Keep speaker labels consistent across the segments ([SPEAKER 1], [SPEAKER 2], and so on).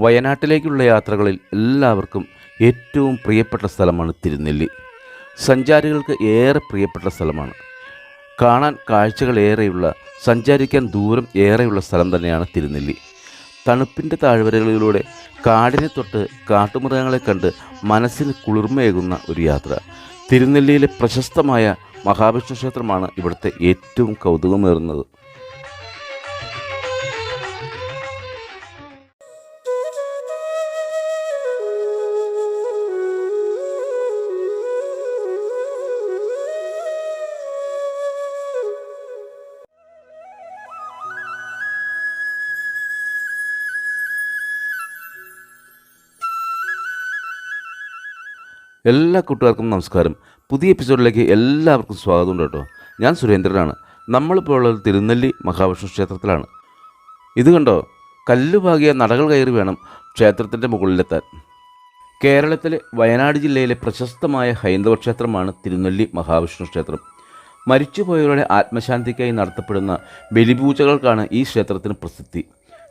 [SPEAKER 1] വയനാട്ടിലേക്കുള്ള യാത്രകളിൽ എല്ലാവർക്കും ഏറ്റവും പ്രിയപ്പെട്ട സ്ഥലമാണ് തിരുനെല്ലി. സഞ്ചാരികൾക്ക് ഏറെ പ്രിയപ്പെട്ട സ്ഥലമാണ്. കാണാൻ കാഴ്ചകൾ ഏറെയുള്ള സഞ്ചരിക്കാൻ ദൂരം ഏറെയുള്ള സ്ഥലം തന്നെയാണ് തിരുനെല്ലി. തണുപ്പിന്റെ താഴ്വരകളിലൂടെ കാടിനെ തൊട്ട് കാട്ടുമൃഗങ്ങളെ കണ്ട് മനസ്സിന് കുളിർമയേകുന്ന ഒരു യാത്ര. തിരുനെല്ലിയിലെ പ്രശസ്തമായ മഹാവിഷ്ണു ക്ഷേത്രമാണ് ഇവിടുത്തെ ഏറ്റവും കൗതുകമേറുന്നത്. എല്ലാ കൂട്ടുകാർക്കും നമസ്കാരം. പുതിയ എപ്പിസോഡിലേക്ക് എല്ലാവർക്കും സ്വാഗതം കേട്ടോ. ഞാൻ സുരേന്ദ്രനാണ്. നമ്മളിപ്പോൾ ഉള്ളത് തിരുനെല്ലി മഹാവിഷ്ണു ക്ഷേത്രത്തിലാണ്. ഇത് കണ്ടോ? കല്ലുപാകിയ നടകൾ കയറി വേണം ക്ഷേത്രത്തിന്റെ മുകളിലെത്താൻ. കേരളത്തിലെ വയനാട് ജില്ലയിലെ പ്രശസ്തമായ ഹൈന്ദവ ക്ഷേത്രമാണ് തിരുനെല്ലി മഹാവിഷ്ണു ക്ഷേത്രം. മരിച്ചുപോയവരുടെ ആത്മശാന്തിക്കായി നടത്തപ്പെടുന്ന ബലിപൂജകൾക്കാണ് ഈ ക്ഷേത്രത്തിന് പ്രസിദ്ധി.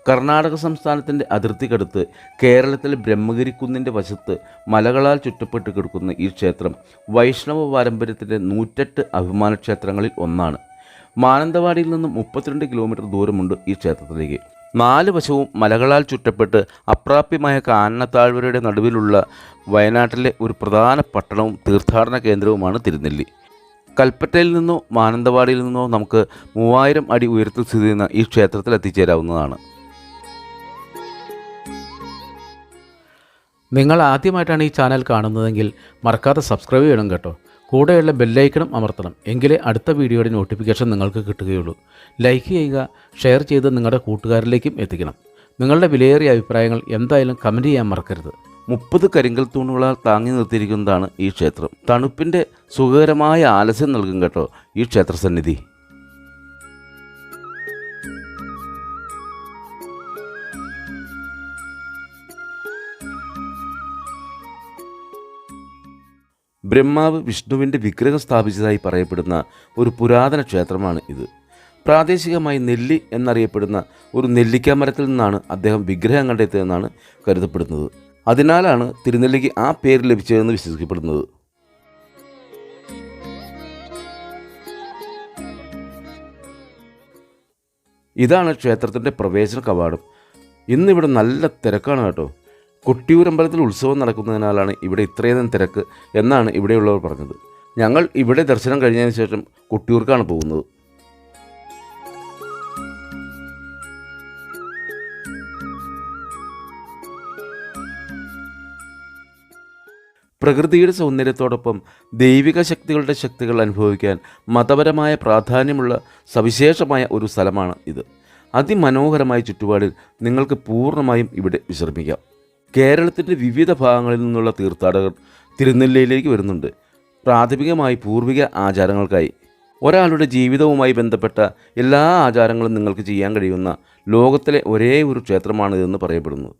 [SPEAKER 1] കർണാടക സംസ്ഥാനത്തിന്റെ അതിർത്തിക്കടുത്ത് കേരളത്തിലെ ബ്രഹ്മഗിരി കുന്നിന്റെ വശത്ത് മലകളാൽ ചുറ്റപ്പെട്ട് കിടക്കുന്ന ഈ ക്ഷേത്രം വൈഷ്ണവ പാരമ്പര്യത്തിന്റെ നൂറ്റെട്ട് അഭിമാന ക്ഷേത്രങ്ങളിൽ ഒന്നാണ്. മാനന്തവാടിയിൽ നിന്ന് മുപ്പത്തിരണ്ട് കിലോമീറ്റർ ദൂരമുണ്ട് ഈ ക്ഷേത്രത്തിലേക്ക്. നാല് വശവും മലകളാൽ ചുറ്റപ്പെട്ട് അപ്രാപ്യമായ കാനനത്താഴ്വരയുടെ നടുവിലുള്ള വയനാട്ടിലെ ഒരു പ്രധാന പട്ടണവും തീർത്ഥാടന കേന്ദ്രവുമാണ് തിരുനെല്ലി. കൽപ്പറ്റയിൽ നിന്നോ മാനന്തവാടിയിൽ നിന്നോ നമുക്ക് മൂവായിരം അടി ഉയരത്തിൽ സ്ഥിതി ചെയ്യുന്ന ഈ ക്ഷേത്രത്തിൽ എത്തിച്ചേരാവുന്നതാണ്.
[SPEAKER 2] നിങ്ങൾ ആദ്യമായിട്ടാണ് ഈ ചാനൽ കാണുന്നതെങ്കിൽ മറക്കാതെ സബ്സ്ക്രൈബ് ചെയ്യണം കേട്ടോ. കൂടെയുള്ള ബെല്ലൈക്കണം അമർത്തണം. എങ്കിലേ അടുത്ത വീഡിയോയുടെ നോട്ടിഫിക്കേഷൻ നിങ്ങൾക്ക് കിട്ടുകയുള്ളൂ. ലൈക്ക് ചെയ്യുക ഷെയർ ചെയ്ത് നിങ്ങളുടെ കൂട്ടുകാരിലേക്കും എത്തിക്കണം. നിങ്ങളുടെ വിലയേറിയ അഭിപ്രായങ്ങൾ എന്തായാലും കമന്റ് ചെയ്യാൻ മറക്കരുത്.
[SPEAKER 1] മുപ്പത് കരിങ്കൽ തൂണുകളാൽ താങ്ങി നിർത്തിയിരിക്കുന്നതാണ് ഈ ക്ഷേത്രം. തണുപ്പിന്റെ സുഖകരമായ ആലസ്യം നൽകും കേട്ടോ ഈ ക്ഷേത്രസന്നിധി ബ്രഹ്മാവ് വിഷ്ണുവിന്റെ വിഗ്രഹം സ്ഥാപിച്ചതായി പറയപ്പെടുന്ന ഒരു പുരാതന ക്ഷേത്രമാണ് ഇത്. പ്രാദേശികമായി നെല്ലി എന്നറിയപ്പെടുന്ന ഒരു നെല്ലിക്ക മരത്തിൽ നിന്നാണ് അദ്ദേഹം വിഗ്രഹം കണ്ടെത്തിയതെന്നാണ് കരുതപ്പെടുന്നത്. അതിനാലാണ് തിരുനെല്ലിക്ക് ആ പേര് ലഭിച്ചതെന്ന് വിശ്വസിക്കപ്പെടുന്നത്. ഇതാണ് ക്ഷേത്രത്തിന്റെ പ്രവേശന കവാടം. ഇന്നിവിടെ നല്ല തിരക്കാണ് കേട്ടോ. കൊട്ടിയൂരമ്പലത്തിൽ ഉത്സവം നടക്കുന്നതിനാലാണ് ഇവിടെ ഇത്രയധികം തിരക്ക് എന്നാണ് ഇവിടെയുള്ളവർ പറഞ്ഞത്. ഞങ്ങൾ ഇവിടെ ദർശനം കഴിഞ്ഞതിന് ശേഷം കൊട്ടിയൂർക്കാണ് പോകുന്നത്. പ്രകൃതിയുടെ സൗന്ദര്യത്തോടൊപ്പം ദൈവിക ശക്തികളുടെ ശക്തികൾ അനുഭവിക്കാൻ മതപരമായ പ്രാധാന്യമുള്ള സവിശേഷമായ ഒരു സ്ഥലമാണ് ഇത്. അതിമനോഹരമായ ചുറ്റുപാടിൽ നിങ്ങൾക്ക് പൂർണമായും ഇവിടെ വിശ്രമിക്കാം. കേരളത്തിന്റെ വിവിധ ഭാഗങ്ങളിൽ നിന്നുള്ള തീർത്ഥാടകർ തിരുനെല്ലിയിലേക്ക് വരുന്നുണ്ട്. പ്രാഥമികമായി പൂർവിക ആചാരങ്ങൾക്കായി. ഒരാളുടെ ജീവിതവുമായി ബന്ധപ്പെട്ട എല്ലാ ആചാരങ്ങളും നിങ്ങൾക്ക് ചെയ്യാൻ കഴിയുന്ന ലോകത്തിലെ ഒരേ ഒരു ക്ഷേത്രമാണിതെന്ന് പറയപ്പെടുന്നത്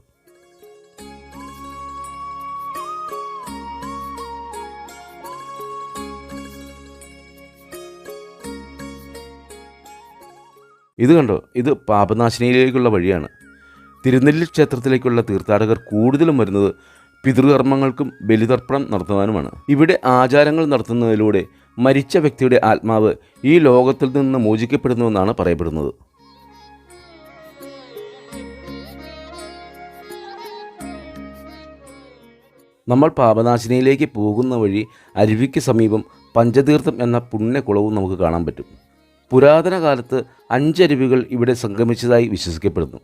[SPEAKER 1] ഇത് കണ്ടോ? ഇത് പാപനാശിനിയിലേക്കുള്ള വഴിയാണ്. തിരുനെല്ലി ക്ഷേത്രത്തിലേക്കുള്ള തീർത്ഥാടകർ കൂടുതലും വരുന്നത് പിതൃകർമ്മങ്ങൾക്കും ബലിതർപ്പണം നടത്തുവാനുമാണ്. ഇവിടെ ആചാരങ്ങൾ നടത്തുന്നതിലൂടെ മരിച്ച വ്യക്തിയുടെ ആത്മാവ് ഈ ലോകത്തിൽ നിന്ന് മോചിക്കപ്പെടുന്നുവെന്നാണ് പറയപ്പെടുന്നത്. നമ്മൾ പാപനാശിനിയിലേക്ക് പോകുന്ന വഴി അരുവിക്ക് സമീപം പഞ്ചതീർത്ഥം എന്ന പുണ്യകുളവും നമുക്ക് കാണാൻ പറ്റും. പുരാതന കാലത്ത് അഞ്ചരുവികൾ ഇവിടെ സംഗമിച്ചതായി വിശ്വസിക്കപ്പെടുന്നു.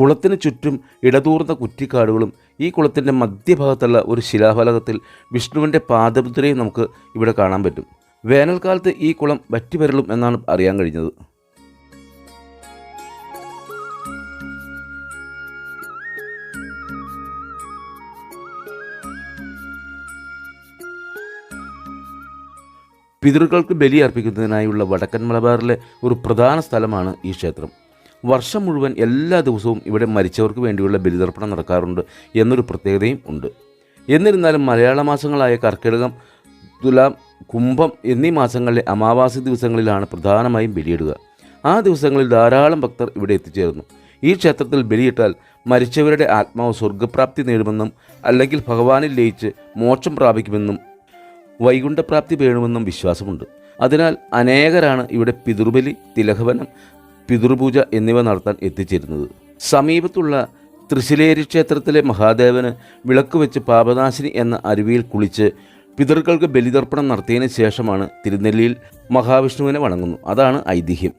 [SPEAKER 1] കുളത്തിന് ചുറ്റും ഇടതൂർന്ന കുറ്റിക്കാടുകളും ഈ കുളത്തിന്റെ മധ്യഭാഗത്തുള്ള ഒരു ശിലാഫലകത്തിൽ വിഷ്ണുവിന്റെ പാദമുദ്രയും നമുക്ക് ഇവിടെ കാണാൻ പറ്റും. വേനൽക്കാലത്ത് ഈ കുളം വറ്റിവരളും എന്നാണ് അറിയാൻ കഴിഞ്ഞത്. പിതൃക്കൾക്ക് ബലി അർപ്പിക്കുന്നതിനായുള്ള വടക്കൻ മലബാറിലെ ഒരു പ്രധാന സ്ഥലമാണ് ഈ ക്ഷേത്രം. വർഷം മുഴുവൻ എല്ലാ ദിവസവും ഇവിടെ മരിച്ചവർക്ക് വേണ്ടിയുള്ള ബലിതർപ്പണം നടക്കാറുണ്ട് എന്നൊരു പ്രത്യേകതയും ഉണ്ട്. എന്നിരുന്നാലും മലയാള മാസങ്ങളായ കർക്കിടകം തുലാം കുംഭം എന്നീ മാസങ്ങളിലെ അമാവാസി ദിവസങ്ങളിലാണ് പ്രധാനമായും ബലിയിടുക. ആ ദിവസങ്ങളിൽ ധാരാളം ഭക്തർ ഇവിടെ എത്തിച്ചേരുന്നു ഈ ക്ഷേത്രത്തിൽ ബലിയിട്ടാൽ മരിച്ചവരുടെ ആത്മാവ് സ്വർഗപ്രാപ്തി നേടുമെന്നും അല്ലെങ്കിൽ ഭഗവാനിൽ ലയിച്ച് മോക്ഷം പ്രാപിക്കുമെന്നും വൈകുണ്ഠപ്രാപ്തി വേണമെന്നും വിശ്വാസമുണ്ട്. അതിനാൽ അനേകരാണ് ഇവിടെ പിതൃബലി തിലഹവനം പിതൃപൂജ എന്നിവ നടത്താൻ എത്തിച്ചിരുന്നത്. സമീപത്തുള്ള തൃശ്ശിലേരി ക്ഷേത്രത്തിലെ മഹാദേവന് വിളക്ക് വെച്ച് പാപനാശിനി എന്ന അരുവിയിൽ കുളിച്ച് പിതൃക്കൾക്ക് ബലിതർപ്പണം നടത്തിയതിനു ശേഷമാണ് തിരുനെല്ലിയിൽ മഹാവിഷ്ണുവിനെ വണങ്ങുന്നു. അതാണ് ഐതിഹ്യം.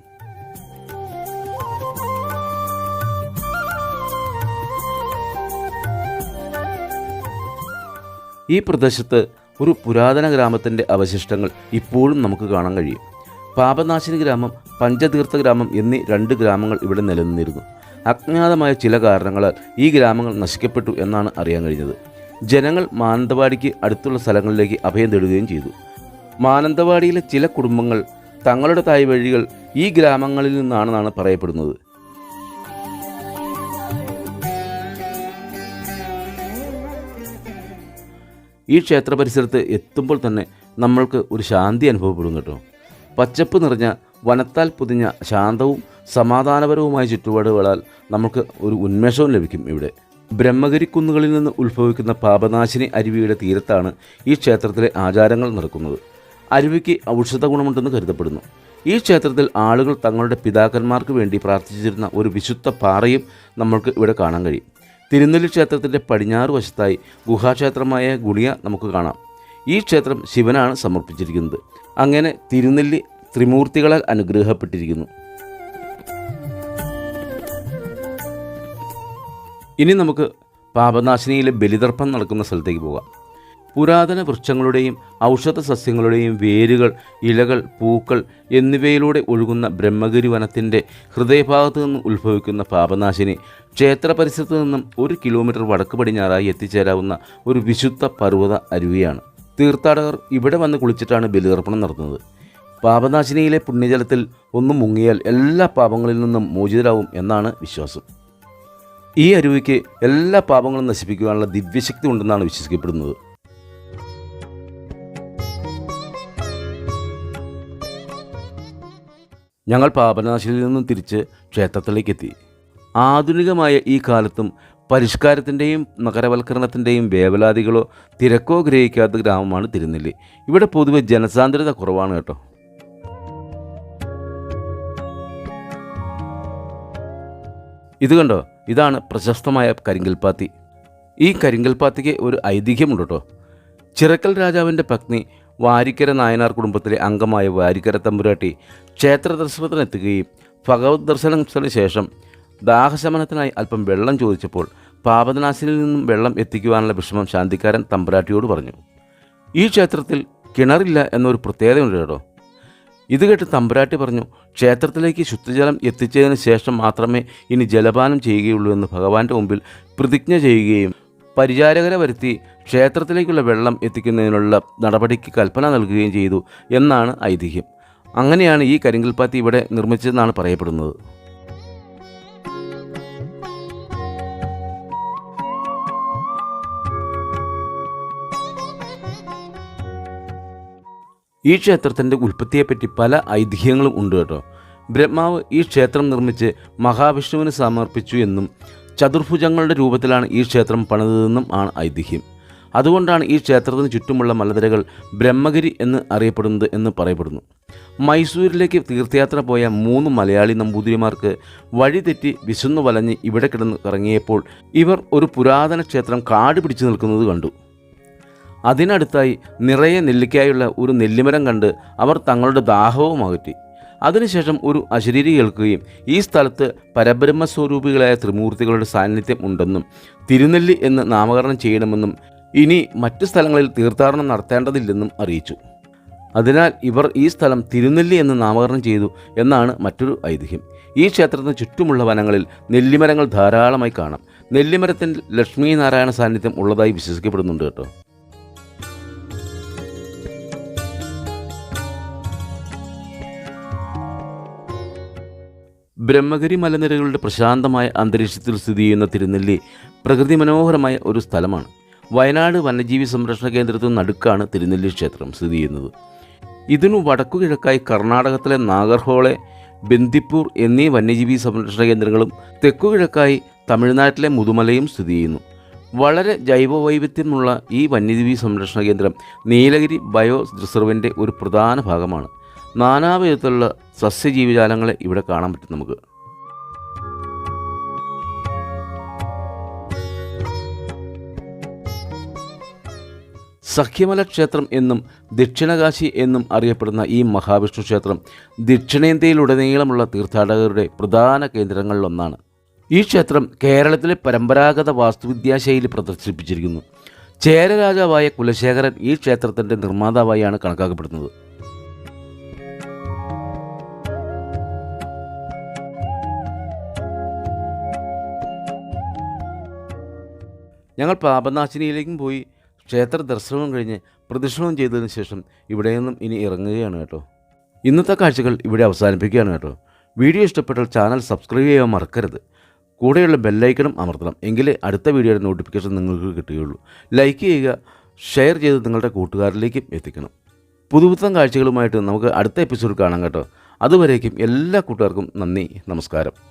[SPEAKER 1] ഈ പ്രദേശത്ത് ഒരു പുരാതന ഗ്രാമത്തിന്റെ അവശിഷ്ടങ്ങൾ ഇപ്പോഴും നമുക്ക് കാണാൻ കഴിയും. പാപനാശിനി ഗ്രാമം പഞ്ചതീർത്ഥ ഗ്രാമം എന്നീ രണ്ട് ഗ്രാമങ്ങൾ ഇവിടെ നിലനിന്നിരുന്നു. അജ്ഞാതമായ ചില കാരണങ്ങളാൽ ഈ ഗ്രാമങ്ങൾ നശിക്കപ്പെട്ടു എന്നാണ് അറിയാൻ കഴിഞ്ഞത്. ജനങ്ങൾ മാനന്തവാടിക്ക് അടുത്തുള്ള സ്ഥലങ്ങളിലേക്ക് അഭയം തേടുകയും ചെയ്തു. മാനന്തവാടിയിലെ ചില കുടുംബങ്ങൾ തങ്ങളുടെ തായ് വഴികൾ ഈ ഗ്രാമങ്ങളിൽ നിന്നാണെന്നാണ് പറയപ്പെടുന്നത്. ഈ ക്ഷേത്ര പരിസരത്ത് എത്തുമ്പോൾ തന്നെ നമ്മൾക്ക് ഒരു ശാന്തി അനുഭവപ്പെടും കേട്ടോ. പച്ചപ്പ് നിറഞ്ഞ വനത്താൽ പൊതിഞ്ഞ ശാന്തവും സമാധാനപരവുമായ ചുറ്റുപാടുകളാൽ നമുക്ക് ഒരു ഉന്മേഷവും ലഭിക്കും ഇവിടെ. ബ്രഹ്മഗിരി കുന്നുകളിൽ നിന്ന് ഉത്ഭവിക്കുന്ന പാപനാശിനി അരുവിയുടെ തീരത്താണ് ഈ ക്ഷേത്രത്തിലെ ആചാരങ്ങൾ നടക്കുന്നത്. അരുവിക്ക് ഔഷധ ഗുണമുണ്ടെന്ന് കരുതപ്പെടുന്നു. ഈ ക്ഷേത്രത്തിൽ ആളുകൾ തങ്ങളുടെ പിതാക്കന്മാർക്ക് വേണ്ടി പ്രാർത്ഥിച്ചിരുന്ന ഒരു വിശുദ്ധ പാറയും നമ്മൾക്ക് ഇവിടെ കാണാൻ കഴിയും. തിരുനെല്ലി ക്ഷേത്രത്തിന്റെ പടിഞ്ഞാറ് വശത്തായി ഗുഹാക്ഷേത്രമായ ഗുളിയ നമുക്ക് കാണാം. ഈ ക്ഷേത്രം ശിവനാണ് സമർപ്പിച്ചിരിക്കുന്നത്. അങ്ങനെ തിരുനെല്ലി ത്രിമൂർത്തികളാൽ അനുഗ്രഹപ്പെട്ടിരിക്കുന്നു. ഇനി നമുക്ക് പാപനാശിനിയിലെ ബലിതർപ്പണം നടക്കുന്ന സ്ഥലത്തേക്ക് പോകാം. പുരാതന വൃക്ഷങ്ങളുടെയും ഔഷധ സസ്യങ്ങളുടെയും വേരുകൾ ഇലകൾ പൂക്കൾ എന്നിവയിലൂടെ ഒഴുകുന്ന ബ്രഹ്മഗിരി വനത്തിന്റെ ഹൃദയഭാഗത്തു നിന്നും ഉത്ഭവിക്കുന്ന പാപനാശിനി ക്ഷേത്ര പരിസരത്ത് നിന്നും ഒരു കിലോമീറ്റർ വടക്ക് പടിഞ്ഞാറായി എത്തിച്ചേരാവുന്ന ഒരു വിശുദ്ധ പർവത അരുവിയാണ്. തീർത്ഥാടകർ ഇവിടെ വന്ന് കുളിച്ചിട്ടാണ് ബലിതർപ്പണം നടത്തുന്നത്. പാപനാശിനിയിലെ പുണ്യജലത്തിൽ ഒന്നും മുങ്ങിയാൽ എല്ലാ പാപങ്ങളിൽ നിന്നും മോചിതരാവും എന്നാണ് വിശ്വാസം. ഈ അരുവിക്ക് എല്ലാ പാപങ്ങളും നശിപ്പിക്കുവാനുള്ള ദിവ്യശക്തി ഉണ്ടെന്നാണ് വിശ്വസിക്കപ്പെടുന്നത്. ഞങ്ങൾ പാപനാശിനിയിൽ നിന്നും തിരിച്ച് ക്ഷേത്രത്തിലേക്ക് എത്തി ആധുനികമായ ഈ കാലത്തും പരിഷ്കാരത്തിന്റെയും നഗരവൽക്കരണത്തിന്റെയും വേവലാതികളോ തിരക്കോ ഗ്രഹിക്കാത്ത ഗ്രാമമാണ് തിരുനെല്ലി. ഇവിടെ പൊതുവെ ജനസാന്ദ്രത കുറവാണ് കേട്ടോ. ഇത് കണ്ടോ? ഇതാണ് പ്രശസ്തമായ കരിങ്കൽപ്പാത്തി ഈ കരിങ്കൽപ്പാത്തിക്ക് ഒരു ഐതിഹ്യമുണ്ട് കേട്ടോ. ചിറക്കൽ രാജാവിന്റെ പത്നി വാരിക്കര നായനാർ കുടുംബത്തിലെ അംഗമായ വാരിക്കര തമ്പുരാട്ടി ക്ഷേത്ര ദർശനത്തിനെത്തുകയും ഭഗവത് ദർശനത്തിന് ശേഷം ദാഹശമനത്തിനായി അല്പം വെള്ളം ചോദിച്ചപ്പോൾ പാപനാശിനിൽ നിന്നും വെള്ളം എത്തിക്കുവാനുള്ള വിഷമം ശാന്തിക്കാരൻ തമ്പുരാട്ടിയോട് പറഞ്ഞു. ഈ ക്ഷേത്രത്തിൽ കിണറില്ല എന്നൊരു പ്രത്യേകതയുണ്ട് കേട്ടോ. ഇത് കേട്ട് തമ്പുരാട്ടി പറഞ്ഞു ക്ഷേത്രത്തിലേക്ക് ശുദ്ധജലം എത്തിച്ചതിന് ശേഷം മാത്രമേ ഇനി ജലപാനം ചെയ്യുകയുള്ളൂ എന്ന് ഭഗവാന്റെ മുമ്പിൽ പ്രതിജ്ഞ ചെയ്യുകയും പരിചാരകരെ വരുത്തി ക്ഷേത്രത്തിലേക്കുള്ള വെള്ളം എത്തിക്കുന്നതിനുള്ള നടപടിക്ക് കൽപ്പന നൽകുകയും ചെയ്തു എന്നാണ് ഐതിഹ്യം. അങ്ങനെയാണ് ഈ കരിങ്കൽപ്പാത്തി ഇവിടെ നിർമ്മിച്ചതെന്നാണ് പറയപ്പെടുന്നത്. ഈ ക്ഷേത്രത്തിന്റെ ഉൽപ്പത്തിയെപ്പറ്റി പല ഐതിഹ്യങ്ങളും ഉണ്ട് കേട്ടോ. ബ്രഹ്മാവ് ഈ ക്ഷേത്രം നിർമ്മിച്ച് മഹാവിഷ്ണുവിന് സമർപ്പിച്ചു എന്നും ചതുർഭുജങ്ങളുടെ രൂപത്തിലാണ് ഈ ക്ഷേത്രം പണിതതെന്നും ആണ് ഐതിഹ്യം. അതുകൊണ്ടാണ് ഈ ക്ഷേത്രത്തിന് ചുറ്റുമുള്ള മലനിരകൾ ബ്രഹ്മഗിരി എന്ന് അറിയപ്പെടുന്നത് എന്ന് പറയപ്പെടുന്നു. മൈസൂരിലേക്ക് തീർത്ഥയാത്ര പോയ മൂന്ന് മലയാളി നമ്പൂതിരിമാർക്ക് വഴിതെറ്റി വിശന്നു വലഞ്ഞ് ഇവിടെ കിടന്ന് ഇറങ്ങിയപ്പോൾ ഇവർ ഒരു പുരാതന ക്ഷേത്രം കാട് പിടിച്ചു നിൽക്കുന്നത് കണ്ടു. അതിനടുത്തായി നിറയെ നെല്ലിക്കായുള്ള ഒരു നെല്ലിമരം കണ്ട് അവർ തങ്ങളുടെ ദാഹവും അകറ്റി. അതിനുശേഷം ഒരു അശരീരി കേൾക്കുകയും ഈ സ്ഥലത്ത് പരബ്രഹ്മസ്വരൂപികളായ ത്രിമൂർത്തികളുടെ സാന്നിധ്യം ഉണ്ടെന്നും തിരുനെല്ലി എന്ന് നാമകരണം ചെയ്യണമെന്നും ഇനി മറ്റു സ്ഥലങ്ങളിൽ തീർത്ഥാടനം നടത്തേണ്ടതില്ലെന്നും അറിയിച്ചു. അതിനാൽ ഇവർ ഈ സ്ഥലം തിരുനെല്ലി എന്ന് നാമകരണം ചെയ്തു എന്നാണ് മറ്റൊരു ഐതിഹ്യം. ഈ ക്ഷേത്രത്തിന് ചുറ്റുമുള്ള വനങ്ങളിൽ നെല്ലിമരങ്ങൾ ധാരാളമായി കാണാം. നെല്ലിമരത്തിൽ ലക്ഷ്മീനാരായണ സാന്നിധ്യം ഉള്ളതായി വിശ്വസിക്കപ്പെടുന്നുണ്ട് കേട്ടോ. ബ്രഹ്മഗിരി മലനിരകളുടെ പ്രശാന്തമായ അന്തരീക്ഷത്തിൽ സ്ഥിതി ചെയ്യുന്ന തിരുനെല്ലി പ്രകൃതി മനോഹരമായ ഒരു സ്ഥലമാണ്. വയനാട് വന്യജീവി സംരക്ഷണ കേന്ദ്രത്തിന് നടുക്കാണ് തിരുനെല്ലി ക്ഷേത്രം സ്ഥിതി ചെയ്യുന്നത്. ഇതിനു വടക്കു കിഴക്കായി കർണാടകത്തിലെ നാഗർഹോളെ ബന്ദിപ്പൂർ എന്നീ വന്യജീവി സംരക്ഷണ കേന്ദ്രങ്ങളും തെക്കു കിഴക്കായി തമിഴ്നാട്ടിലെ മുതുമലയും സ്ഥിതി ചെയ്യുന്നു. വളരെ ജൈവവൈവിധ്യമുള്ള ഈ വന്യജീവി സംരക്ഷണ കേന്ദ്രം നീലഗിരി ബയോ റിസർവിന്റെ ഒരു പ്രധാന ഭാഗമാണ്. നാനാവിധത്തിലുള്ള സസ്യജീവജാലങ്ങളെ ഇവിടെ കാണാൻ പറ്റും നമുക്ക്. സഖ്യമല ക്ഷേത്രം എന്നും ദക്ഷിണകാശി എന്നും അറിയപ്പെടുന്ന ഈ മഹാവിഷ്ണു ക്ഷേത്രം ദക്ഷിണേന്ത്യയിലുടനീളമുള്ള തീർത്ഥാടകരുടെ പ്രധാന കേന്ദ്രങ്ങളിലൊന്നാണ്. ഈ ക്ഷേത്രം കേരളത്തിലെ പരമ്പരാഗത വാസ്തുവിദ്യാശൈലി പ്രദർശിപ്പിച്ചിരിക്കുന്നു. ചേരരാജാവായ കുലശേഖരൻ ഈ ക്ഷേത്രത്തിന്റെ നിർമ്മാതാവായാണ് കണക്കാക്കപ്പെടുന്നത്. ഞങ്ങൾ പാപനാശിനിയിലേക്കും പോയി ക്ഷേത്ര ദർശനവും കഴിഞ്ഞ് പ്രദക്ഷിണവും ചെയ്തതിന് ശേഷം ഇവിടെ നിന്നും ഇനി ഇറങ്ങുകയാണ് കേട്ടോ. ഇന്നത്തെ കാഴ്ചകൾ ഇവിടെ അവസാനിപ്പിക്കുകയാണ് കേട്ടോ. വീഡിയോ ഇഷ്ടപ്പെട്ടാൽ ചാനൽ സബ്സ്ക്രൈബ് ചെയ്യാൻ മറക്കരുത്. കൂടെയുള്ള ബെല്ലൈക്കണും അമർത്തണം എങ്കിലേ അടുത്ത വീഡിയോയുടെ നോട്ടിഫിക്കേഷൻ നിങ്ങൾക്ക് കിട്ടുകയുള്ളൂ. ലൈക്ക് ചെയ്യുക ഷെയർ ചെയ്ത് നിങ്ങളുടെ കൂട്ടുകാരിലേക്കും എത്തിക്കണം. പുതുപുത്തൻ കാഴ്ചകളുമായിട്ട് നമുക്ക് അടുത്ത എപ്പിസോഡ് കാണാം കേട്ടോ. അതുവരേക്കും എല്ലാ കൂട്ടുകാർക്കും നന്ദി നമസ്കാരം.